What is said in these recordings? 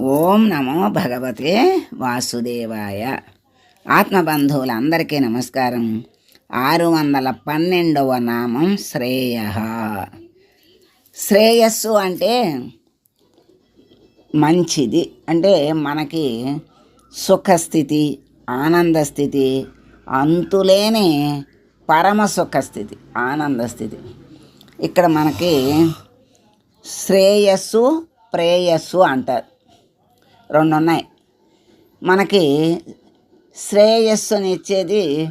ఓం నమో భగవతే వాసుదేవాయ. ఆత్మబంధువులందరికీ నమస్కారం. ఆరు వందల పన్నెండవ నామం శ్రేయ. శ్రేయస్సు అంటే మంచిది. అంటే మనకి సుఖస్థితి ఆనందస్థితి అంతులేని పరమ సుఖస్థితి ఆనందస్థితి. ఇక్కడ మనకి శ్రేయస్సు ప్రేయస్సు అంటారు. రెండు ఉన్నాయి మనకి శ్రేయస్సుని ఇచ్చేది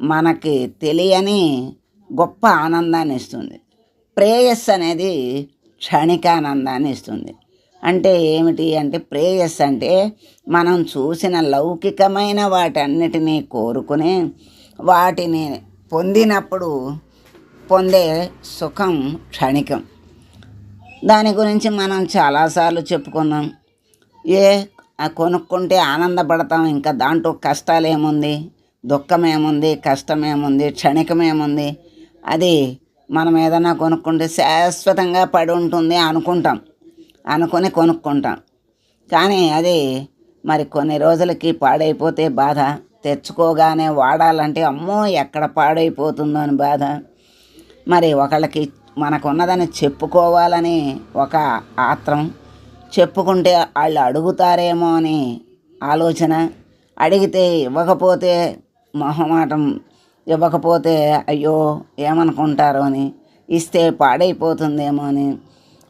మనకి తెలియని గొప్ప ఆనందాన్ని ఇస్తుంది. ప్రేయస్ అనేది క్షణికానందాన్ని ఇస్తుంది. అంటే ఏమిటి అంటే ప్రేయస్ అంటే మనం చూసిన లౌకికమైన వాటన్నిటినీ కోరుకుని వాటిని పొందినప్పుడు పొందే సుఖం క్షణికం. దాని గురించి మనం చాలాసార్లు చెప్పుకున్నాం. ఏ ఆ కొనుక్కుంటే ఆనందపడతాం. ఇంకా దాంట్లో కష్టాలు ఏముంది దుఃఖం ఏముంది కష్టం ఏముంది క్షణికం ఏముంది అది మనం ఏదైనా కొనుక్కుంటే శాశ్వతంగా పడి ఉంటుంది అనుకుంటాం. అనుకొని కొనుక్కుంటాం. కానీ అది మరి కొన్ని రోజులకి పాడైపోతే బాధ. తెచ్చుకోగానే వాడాలంటే అమ్మో ఎక్కడ పాడైపోతుందో అని బాధ. మరి ఒకళ్ళకి మనకున్నదని చెప్పుకోవాలని ఒక ఆత్రం. చెప్పుకుంటే వాళ్ళు అడుగుతారేమో అని ఆలోచన అడిగితే ఇవ్వకపోతే మొహమాటం ఇవ్వకపోతే అయ్యో ఏమనుకుంటారో అని ఇస్తే పాడైపోతుందేమో అని.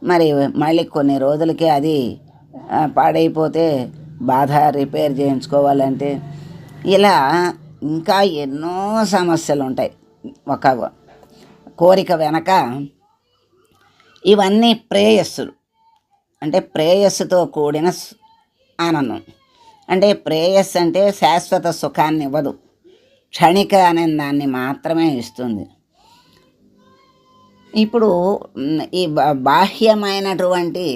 మరి మళ్ళీ కొన్ని రోజులకి అది పాడైపోతే బాధ రిపేర్ చేయించుకోవాలంటే ఇలా ఇంకా ఎన్నో సమస్యలు ఉంటాయి ఒక కోరిక వెనక ఇవన్నీ ప్రేయస్సులు. అంటే ప్రేయస్సుతో కూడిన ఆనందం. అంటే ప్రేయస్ అంటే శాశ్వత సుఖాన్ని ఇవ్వదు. క్షణిక అనే దాన్ని మాత్రమే ఇస్తుంది. ఇప్పుడు ఈ బాహ్యమైనటువంటి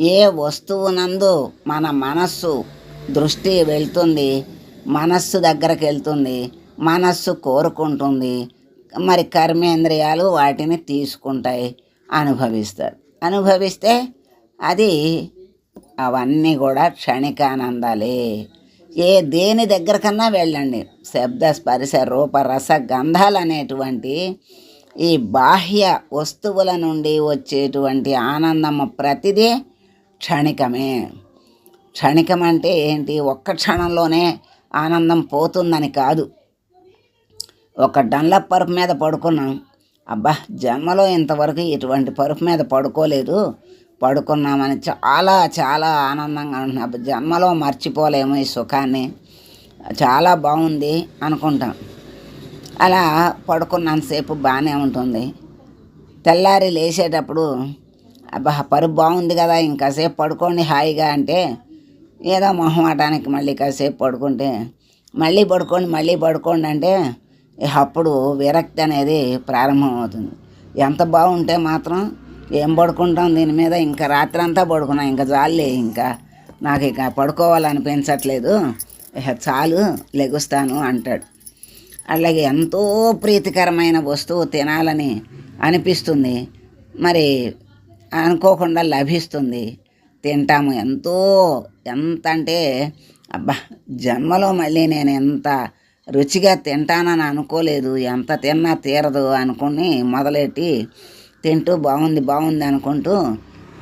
ఏ వస్తువునందు మన మనస్సు దృష్టి వెళ్తుంది మనస్సు దగ్గరకు వెళ్తుంది మనస్సు కోరుకుంటుంది మరి కర్మేంద్రియాలు వాటిని తీసుకుంటాయి అనుభవిస్తారు. అనుభవిస్తే అది అవన్నీ కూడా క్షణికానందాలే. ఏ దేని దగ్గరకన్నా వెళ్ళండి. శబ్ద స్పర్శ రూప రస గంధాలు అనేటువంటి ఈ బాహ్య వస్తువుల నుండి వచ్చేటువంటి ఆనందము ప్రతిదీ క్షణికమే. క్షణికం అంటే ఏంటి? ఒక్క క్షణంలోనే ఆనందం పోతుందని కాదు. ఒక డన్లప్ పరుపు మీద పడుకున్నాం. అబ్బా జన్మలో ఇంతవరకు ఇటువంటి పరుపు మీద పడుకోలేదు. పడుకున్నామని చాలా చాలా ఆనందంగా ఉంటున్నాం జన్మలో మర్చిపోలేము ఈ సుఖాన్ని. చాలా బాగుంది అనుకుంటాం. అలా పడుకున్నంతసేపు బాగానే ఉంటుంది. తెల్లారి లేచేటప్పుడు అబ్బా పరుపు బాగుంది కదా ఇంకాసేపు పడుకోండి హాయిగా అంటే ఏదో మొహమాటానికి మళ్ళీ కాసేపు పడుకుంటే మళ్ళీ పడుకోండి మళ్ళీ పడుకోండి అంటే అప్పుడు విరక్తి అనేది ప్రారంభమవుతుంది. ఎంత బాగుంటే మాత్రం ఏం పడుకుంటాం దీని మీద? ఇంకా రాత్రి అంతా పడుకున్నాం. ఇంకా చాలులే ఇంకా. నాకు ఇక పడుకోవాలనిపించట్లేదు. ఇక చాలు లెగుస్తాను అంటాడు. అలాగే ఎంతో ప్రీతికరమైన వస్తువు తినాలని అనిపిస్తుంది. మరి అనుకోకుండా లభిస్తుంది. తింటాము ఎంతో ఎంత అంటే అబ్బా జన్మలో మళ్ళీ నేను ఎంత రుచిగా తింటానని అనుకోలేదు. ఎంత తిన్నా తీరదు అనుకుని మొదలెట్టి తింటూ బాగుంది బాగుంది అనుకుంటూ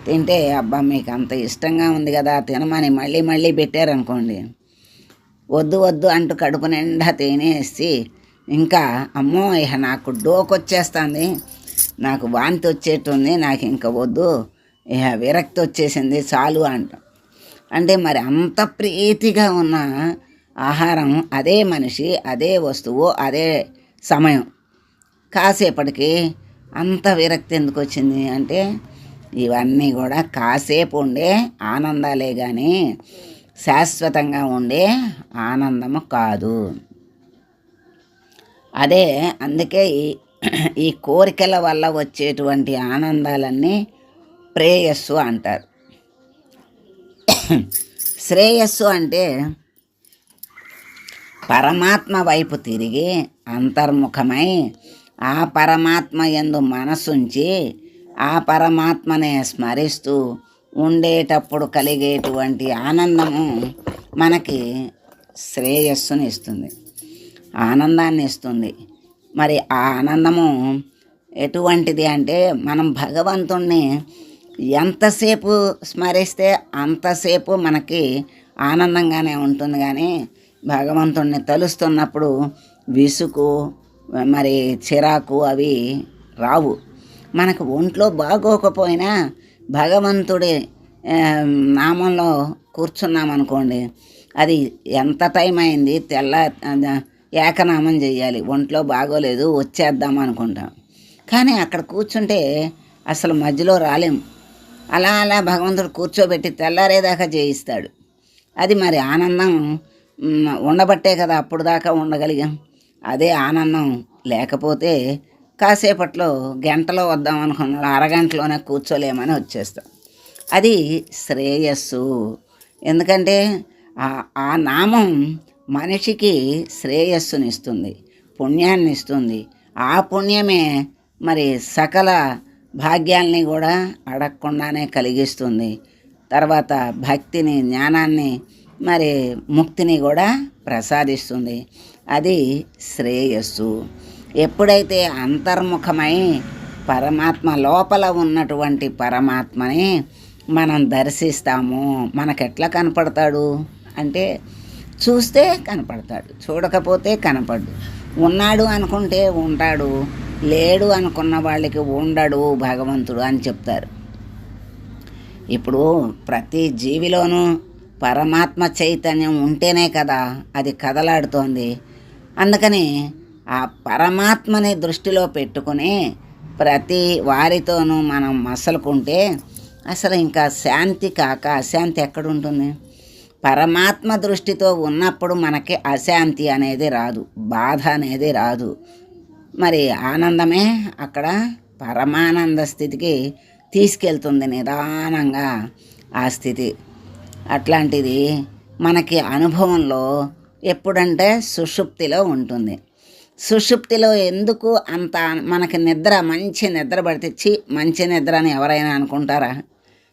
తింటే అబ్బా మీకు అంత ఇష్టంగా ఉంది కదా తినమని మళ్ళీ మళ్ళీ పెట్టారనుకోండి. వద్దు వద్దు అంటూ కడుపు నిండా తినేసి ఇంకా అమ్మో ఇక నాకు డోకొచ్చేస్తుంది. నాకు వాంతి వచ్చేటుంది నాకు ఇంకా వద్దు ఇక విరక్తి వచ్చేసింది చాలు అంట. అంటే మరి అంత ప్రీతిగా ఉన్న ఆహారం అదే మనిషి అదే వస్తువు అదే సమయం. కాసేపటికి అంత విరక్తి ఎందుకు వచ్చింది అంటే ఇవన్నీ కూడా కాసేపు ఉండే ఆనందాలే కానీ శాశ్వతంగా ఉండే ఆనందము కాదు. అదే అందుకే ఈ ఈ కోరికల వల్ల వచ్చేటువంటి ఆనందాలన్నీ ప్రేయస్సు అంటారు. శ్రేయస్సు అంటే పరమాత్మ వైపు తిరిగి అంతర్ముఖమై ఆ పరమాత్మ ఎందు మనసుంచి ఆ పరమాత్మనే స్మరిస్తూ ఉండేటప్పుడు కలిగేటువంటి ఆనందము మనకి శ్రేయస్సుని ఇస్తుంది. ఆనందాన్ని ఇస్తుంది. మరి ఆ ఆనందము ఎటువంటిది అంటే మనం భగవంతుణ్ణి ఎంతసేపు స్మరిస్తే అంతసేపు మనకి ఆనందంగానే ఉంటుంది కానీ భగవంతుణ్ణి తలుస్తున్నప్పుడు విసుగు మరి చిరాకు అవి రావు. మనకు ఒంట్లో బాగోకపోయినా భగవంతుడి నామంలో కూర్చున్నామనుకోండి అది ఎంత టైం అయింది తెల్ల ఏకనామం చేయాలి ఒంట్లో బాగోలేదు వచ్చేద్దాం అనుకుంటాం. కానీ అక్కడ కూర్చుంటే అసలు మధ్యలో రాలేం. అలా అలా భగవంతుడు కూర్చోబెట్టి తెల్లారేదాకా చేయిస్తాడు అది మరి ఆనందం ఉండబట్టే కదా అప్పుడు దాకా ఉండగలిగాం. అదే ఆనందం. లేకపోతే కాసేపట్లో గంటలో వద్దాం అనుకున్నాడు అరగంటలోనే కూర్చోలేమని వచ్చేస్తాం. అది శ్రేయస్సు. ఎందుకంటే ఆ- ఆ నామం మనిషికి శ్రేయస్సుని ఇస్తుంది పుణ్యాన్ని ఇస్తుంది. ఆ పుణ్యమే మరి సకల భాగ్యాల్ని కూడా అడగకుండానే కలిగిస్తుంది. తర్వాత భక్తిని జ్ఞానాన్ని మరి ముక్తిని కూడా ప్రసాదిస్తుంది. అది శ్రేయస్సు. ఎప్పుడైతే అంతర్ముఖమై పరమాత్మ లోపల ఉన్నటువంటి పరమాత్మని మనం దర్శిస్తామో మనకెట్లా కనపడతాడు? అంటే చూస్తే కనపడతాడు చూడకపోతే కనపడు ఉన్నాడు అనుకుంటే ఉంటాడు లేడు అనుకున్న వాళ్ళకి ఉండడు భగవంతుడు అని చెప్తారు. ఇప్పుడు ప్రతి జీవిలోనూ పరమాత్మ చైతన్యం ఉంటేనే కదా అది కదలాడుతోంది. అందుకని ఆ పరమాత్మని దృష్టిలో పెట్టుకుని ప్రతి వారితోనూ మనం మసలుకుంటే అసలు ఇంకా శాంతి కాక అశాంతి ఎక్కడుంటుంది? పరమాత్మ దృష్టితో ఉన్నప్పుడు మనకి అశాంతి అనేది రాదు బాధ అనేది రాదు. మరి ఆనందమే అక్కడ పరమానంద స్థితికి తీసుకెళ్తుంది నిదానంగా ఆ స్థితి. అట్లాంటిది మనకి అనుభవంలో ఎప్పుడంటే సుషుప్తిలో ఉంటుంది. సుషుప్తిలో ఎందుకు అంత మనకి నిద్ర మంచి నిద్ర పడితే మంచి నిద్ర అని ఎవరైనా అనుకుంటారా?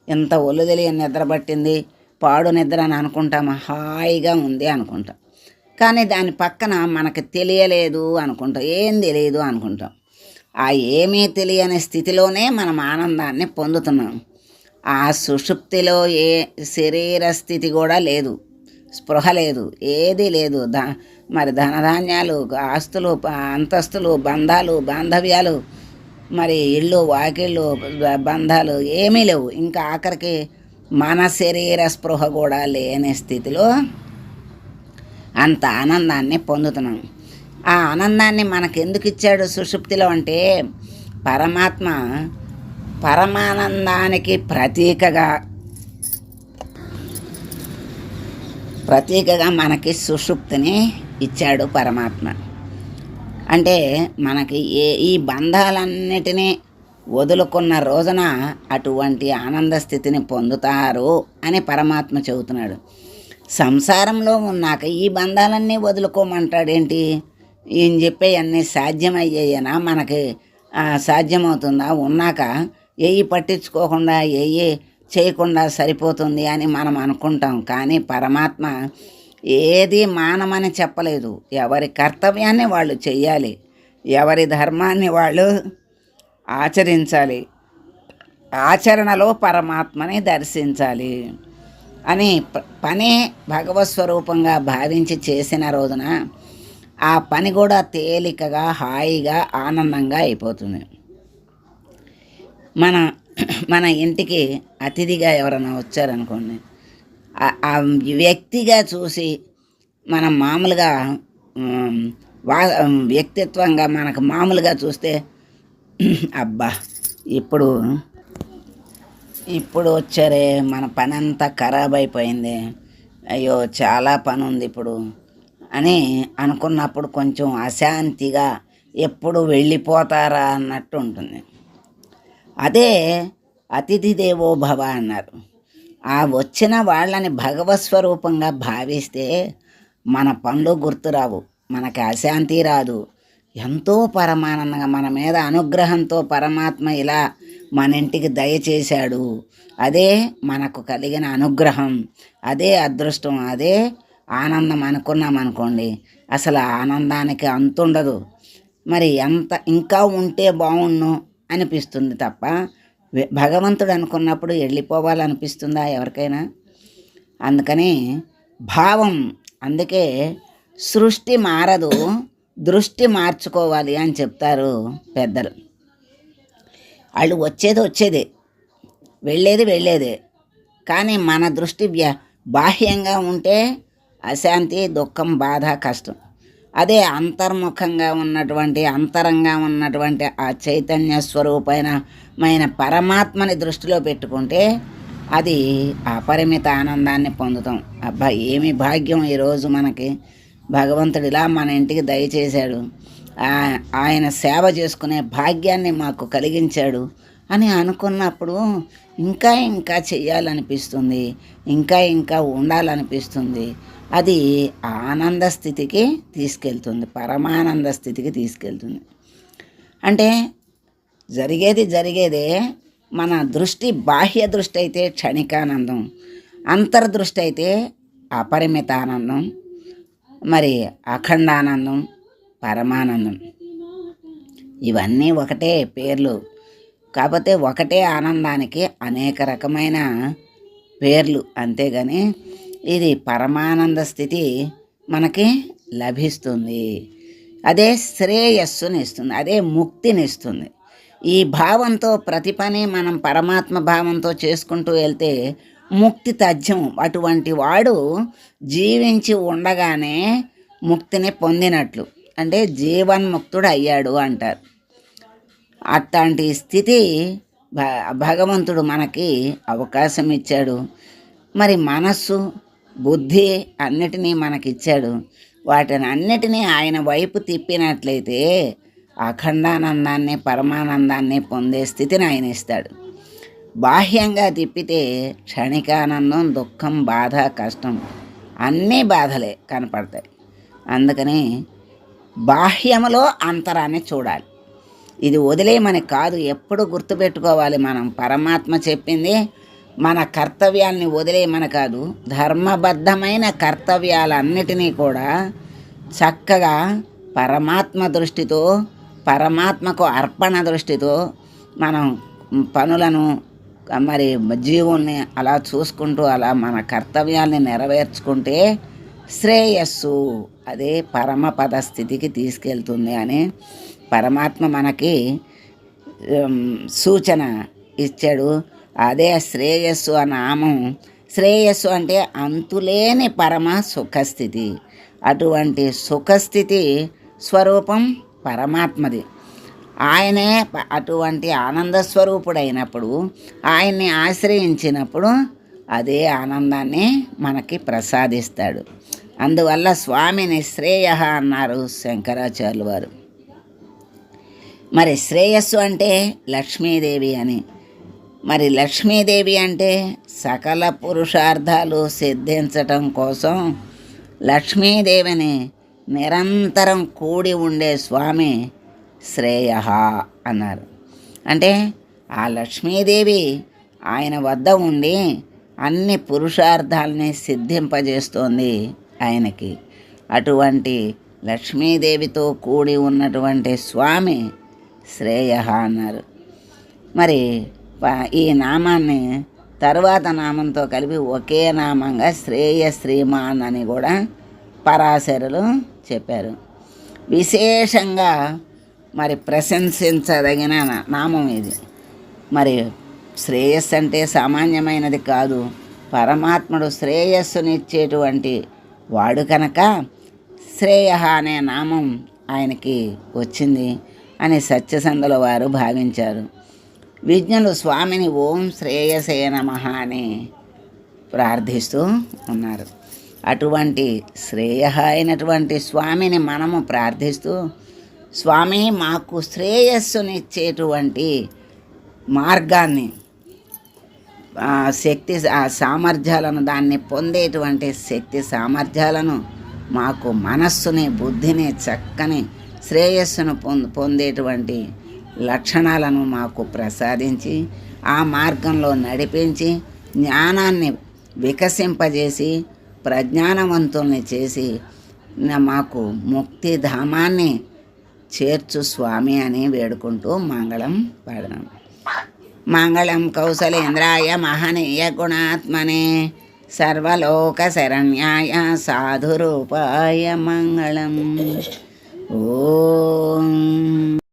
ఎంత ఒళ్ళు తెలియని నిద్ర పట్టింది పాడు నిద్ర అని అనుకుంటామా హాయిగా ఉంది అనుకుంటాం. కానీ దాని పక్కన మనకు తెలియలేదు అనుకుంటాం ఏం తెలియదు అనుకుంటాం. ఆ ఏమీ తెలియని స్థితిలోనే మనం ఆనందాన్ని పొందుతున్నాం. ఆ సుషుప్తిలో ఏ శరీర స్థితి కూడా లేదు. స్పృహ లేదు. ఏది లేదు. దా మరి ధనధాన్యాలు ఆస్తులు అంతస్తులు బంధాలు బాంధవ్యాలు మరి ఇళ్ళు వాకిళ్ళు బంధాలు ఏమీ లేవు. ఇంకా ఆఖరికి మన శరీర స్పృహ కూడా లేని స్థితిలో అంత ఆనందాన్ని పొందుతున్నాం. ఆ ఆనందాన్ని మనకెందుకు ఇచ్చాడు సుషుప్తిలో అంటే పరమాత్మ పరమానందానికి ప్రతీకగా ప్రతీకగా మనకి సుషుప్తిని ఇచ్చాడు పరమాత్మ. అంటే మనకి ఏ ఈ బంధాలన్నిటినీ వదులుకున్న రోజున అటువంటి ఆనంద స్థితిని పొందుతారు అని పరమాత్మ చెబుతున్నాడు. సంసారంలో ఉన్నాక ఈ బంధాలన్నీ వదులుకోమంటాడేంటి? ఈయన చెప్పే అన్నీ సాధ్యమయ్యాయనా? మనకి సాధ్యమవుతుందా? ఉన్నాక ఏయి పట్టించుకోకుండా ఏయి చేయకుండా సరిపోతుంది అని మనం అనుకుంటాం. కానీ పరమాత్మ ఏది మానమని చెప్పలేదు. ఎవరి కర్తవ్యాన్ని వాళ్ళు చేయాలి ఎవరి ధర్మాన్ని వాళ్ళు ఆచరించాలి. ఆచరణలో పరమాత్మని దర్శించాలి అని పని భగవత్స్వరూపంగా భగవత్ స్వరూపంగా భావించి చేసిన రోజున ఆ పని కూడా తేలికగా హాయిగా ఆనందంగా అయిపోతుంది. మన మన ఇంటికి అతిథిగా ఎవరైనా వచ్చారనుకోండి ఆ- వ్యక్తిగా చూసి మనం మామూలుగా వా వ్యక్తిత్వంగా మనకు మామూలుగా చూస్తే అబ్బా ఇప్పుడు ఇప్పుడు వచ్చారే మన పని అంతా ఖరాబ్ అయిపోయింది అయ్యో చాలా పని ఉంది ఇప్పుడు అని అనుకున్నప్పుడు కొంచెం అశాంతిగా ఎప్పుడు వెళ్ళిపోతారా అన్నట్టు ఉంటుంది. అదే అతిథి దేవో భవ అన్నారు. ఆ వచ్చిన వాళ్ళని భగవత్ స్వరూపంగా భావిస్తే మన పనులు గుర్తురావు మనకి అశాంతి రాదు. ఎంతో పరమానందంగా మన మీద అనుగ్రహంతో పరమాత్మ ఇలా మన ఇంటికి దయచేశాడు అదే మనకు కలిగిన అనుగ్రహం అదే అదృష్టం అదే ఆనందం అనుకున్నాం అనుకోండి అసలు ఆనందానికి అంతుండదు. మరి ఎంత ఇంకా ఉంటే బాగుండు? అనిపిస్తుంది తప్ప భగవంతుడు అనుకున్నప్పుడు వెళ్ళిపోవాలనిపిస్తుందా ఎవరికైనా? అందుకని భావం అందుకే సృష్టి మారదు దృష్టి మార్చుకోవాలి అని చెప్తారు పెద్దలు. వాళ్ళు వచ్చేది వచ్చేదే వెళ్ళేది వెళ్ళేదే. కానీ మన దృష్టి బాహ్యంగా ఉంటే అశాంతి దుఃఖం బాధ కష్టం. అదే అంతర్ముఖంగా ఉన్నటువంటి అంతరంగా ఉన్నటువంటి ఆ చైతన్య స్వరూపమైన పరమాత్మని దృష్టిలో పెట్టుకుంటే అది అపరిమిత ఆనందాన్ని పొందుతాం. అబ్బా ఏమి భాగ్యం ఈరోజు మనకి. భగవంతుడు ఇలా మన ఇంటికి దయచేశాడు. ఆ- ఆయన సేవ చేసుకునే భాగ్యాన్ని మాకు కలిగించాడు అని అనుకున్నప్పుడు ఇంకా ఇంకా చెయ్యాలనిపిస్తుంది. ఇంకా ఇంకా ఉండాలనిపిస్తుంది. అది ఆనంద స్థితికి తీసుకెళ్తుంది పరమానంద స్థితికి తీసుకెళ్తుంది. అంటే జరిగేది జరిగేదే మన దృష్టి బాహ్య దృష్టి అయితే క్షణికానందం అంతర్దృష్టి అయితే అపరిమిత ఆనందం మరి అఖండానందం పరమానందం. ఇవన్నీ ఒకటే పేర్లు. కాకపోతే ఒకటే ఆనందానికి అనేక రకమైన పేర్లు. అంతేగాని ఇది పరమానంద స్థితి మనకి లభిస్తుంది. అదే శ్రేయస్సుని ఇస్తుంది అదే ముక్తిని ఇస్తుంది ఈ భావంతో ప్రతి పని మనం పరమాత్మ భావంతో చేసుకుంటూ వెళ్తే ముక్తి తథ్యం అటువంటి వాడు జీవించి ఉండగానే ముక్తిని పొందినట్లు అంటే జీవన్ముక్తుడు అయ్యాడు అంటారు. అట్లాంటి స్థితి భ- భగవంతుడు మనకి అవకాశం ఇచ్చాడు మరి మనస్సు బుద్ధి అన్నిటినీ మనకిచ్చాడు. వాటిని అన్నిటినీ ఆయన వైపు తిప్పినట్లయితే అఖండానందాన్ని పరమానందాన్ని పొందే స్థితిని ఆయన ఇస్తాడు. బాహ్యంగా తిప్పితే క్షణికానందం దుఃఖం బాధ కష్టం అన్నీ బాధలే కనపడతాయి. అందుకని బాహ్యములో అంతరాన్ని చూడాలి. ఇది వదిలేయమని కాదు ఎప్పుడు గుర్తుపెట్టుకోవాలి మనం. పరమాత్మ చెప్పింది మన కర్తవ్యాల్ని వదిలేయమని కాదు ధర్మబద్ధమైన కర్తవ్యాలన్నిటినీ కూడా చక్కగా పరమాత్మ దృష్టితో పరమాత్మకు అర్పణ దృష్టితో మనం పనులను మరి జీవుల్ని అలా చూసుకుంటూ అలా మన కర్తవ్యాల్ని నెరవేర్చుకుంటే శ్రేయస్సు అదే పరమపద స్థితికి తీసుకెళ్తుంది అని పరమాత్మ మనకి సూచన ఇచ్చాడు. అదే శ్రేయస్సు ఆ నామం. శ్రేయస్సు అంటే అంతులేని పరమ సుఖస్థితి. అటువంటి సుఖస్థితి స్వరూపం పరమాత్మది. ఆయనే ప- అటువంటి ఆనంద స్వరూపుడైనప్పుడు ఆయన్ని ఆశ్రయించినప్పుడు అదే ఆనందాన్ని మనకి ప్రసాదిస్తాడు. అందువల్ల స్వామిని శ్రేయ అన్నారు శంకరాచార్యులు వారు. మరి శ్రేయస్సు అంటే లక్ష్మీదేవి అని. మరి లక్ష్మీదేవి అంటే సకల పురుషార్థాలు సిద్ధించటం కోసం లక్ష్మీదేవిని నిరంతరం కూడి ఉండే స్వామి శ్రేయ అన్నారు. అంటే ఆ లక్ష్మీదేవి ఆయన వద్ద ఉండి అన్ని పురుషార్థాలని సిద్ధింపజేస్తోంది ఆయనకి. అటువంటి లక్ష్మీదేవితో కూడి ఉన్నటువంటి స్వామి శ్రేయ అన్నారు. మరి ఈ నామాన్ని తరువాత నామంతో కలిపి ఒకే నామంగా శ్రేయ శ్రీమాన్ అని కూడా పరాశరులు చెప్పారు. విశేషంగా మరి ప్రశంసించదగిన నామం ఇది. మరి శ్రేయస్సు అంటే సామాన్యమైనది కాదు. పరమాత్ముడు శ్రేయస్సునిచ్చేటువంటి వాడు కనుక శ్రేయ అనే నామం ఆయనకి వచ్చింది అని సత్యసంధుల వారు భావించారు. విజ్ఞులు స్వామిని ఓం శ్రేయసే నమ అని ప్రార్థిస్తూ ఉన్నారు. అటువంటి శ్రేయ అయినటువంటి స్వామిని మనము ప్రార్థిస్తూ స్వామి మాకు శ్రేయస్సునిచ్చేటువంటి మార్గాన్ని శక్తి సామర్థ్యాలను దాన్ని పొందేటువంటి శక్తి సామర్థ్యాలను మాకు మనస్సుని బుద్ధిని చక్కని శ్రేయస్సును పొంద పొందేటువంటి లక్షణాలను మాకు ప్రసాదించి ఆ మార్గంలో నడిపించి జ్ఞానాన్ని వికసింపజేసి ప్రజ్ఞానవంతుల్ని చేసి మాకు ముక్తి ధామాన్ని చేర్చు స్వామి అని వేడుకుంటూ మంగళం పాడదాం. మంగళం కౌశలేంద్రాయ మహనీయ గుణాత్మనే సర్వలోక శరణ్యాయ సాధురూపాయ మంగళం. ఓం.